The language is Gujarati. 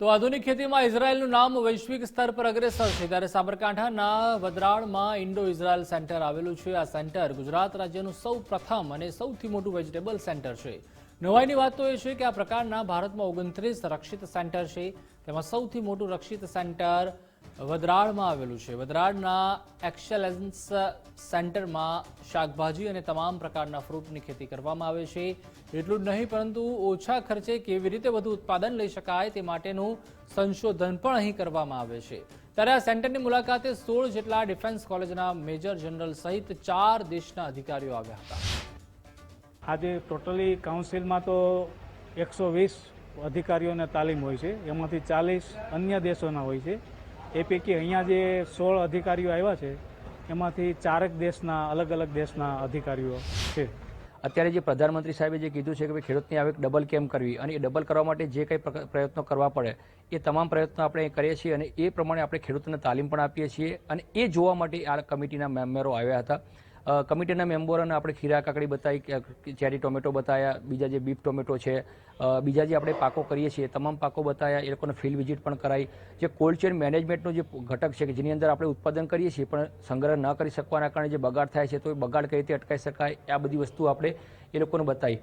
તો આધુનિક ખેતીમાં ઇઝરાયલનું નામ વૈશ્વિક સ્તર પર અગ્રેસર છે. ત્યારે સાબરકાંઠાના વદરાળમાં ઇન્ડો ઇઝરાયલ સેન્ટર આવેલું છે. આ સેન્ટર ગુજરાત રાજ્યનું સૌ પ્રથમ અને સૌથી મોટું વેજીટેબલ સેન્ટર છે. નવાઈની વાત તો એ છે કે આ પ્રકારના ભારતમાં ઓગણત્રીસ રક્ષિત સેન્ટર છે. તેમાં સૌથી મોટું રક્ષિત સેન્ટર વદરાળમાં આવેલું છે. વદરાળના એક્સેલન્સ સેન્ટરમાં શાકભાજી અને તમામ પ્રકારના ફ્રૂટની ખેતી કરવામાં આવે છે. એટલું જ નહીં, પરંતુ ઓછા ખર્ચે કેવી રીતે વધુ ઉત્પાદન લઈ શકાય તે માટેનું સંશોધન પણ અહીં કરવામાં આવે છે. ત્યારે આ સેન્ટરની મુલાકાતે સોળ જેટલા ડિફેન્સ કોલેજના મેજર જનરલ સહિત ચાર દેશના અધિકારીઓ આવ્યા હતા. આજે ટોટલી કાઉન્સિલમાં તો એકસો વીસ અધિકારીઓને તાલીમ હોય છે. એમાંથી ચાલીસ અન્ય દેશોના હોય છે. એ પૈકી અહીંયા જે સોળ અધિકારીઓ આવ્યા છે, એમાંથી ચારેક દેશના, અલગ અલગ દેશના અધિકારીઓ છે. અત્યારે જે પ્રધાનમંત્રી સાહેબે જે કીધું છે કે ભાઈ ખેડૂતની આવક ડબલ કેમ કરવી અને એ ડબલ કરવા માટે જે કંઈ પ્રયત્નો કરવા પડે, એ તમામ પ્રયત્નો આપણે કરીએ છીએ અને એ પ્રમાણે આપણે ખેડૂતોને તાલીમ પણ આપીએ છીએ અને એ જોવા માટે આ કમિટીના મેમ્બરો આવ્યા હતા. કમિટીના મેમ્બરોને આપણે ખીરા કાકડી બતાવી ચેરી ટોમેટો બતાવ્યા બીજા જે બીફ ટોમેટો છે બીજા જે આપણે પાકો કરીએ છીએ, તમામ પાકો બતાવ્યા એ લોકોને ફિલ્ડ વિઝિટ પણ કરાવી જે કોલ્ડ ચેન મેનેજમેન્ટનો જે ઘટક છે કે જેની અંદર આપણે ઉત્પાદન કરીએ છીએ, પણ સંગ્રહ ન કરી શકવાના કારણે જે બગાડ થાય છે, તો એ બગાડ કઈ રીતે અટકાવી શકાય, આ બધી વસ્તુ આપણે એ લોકોને બતાવી.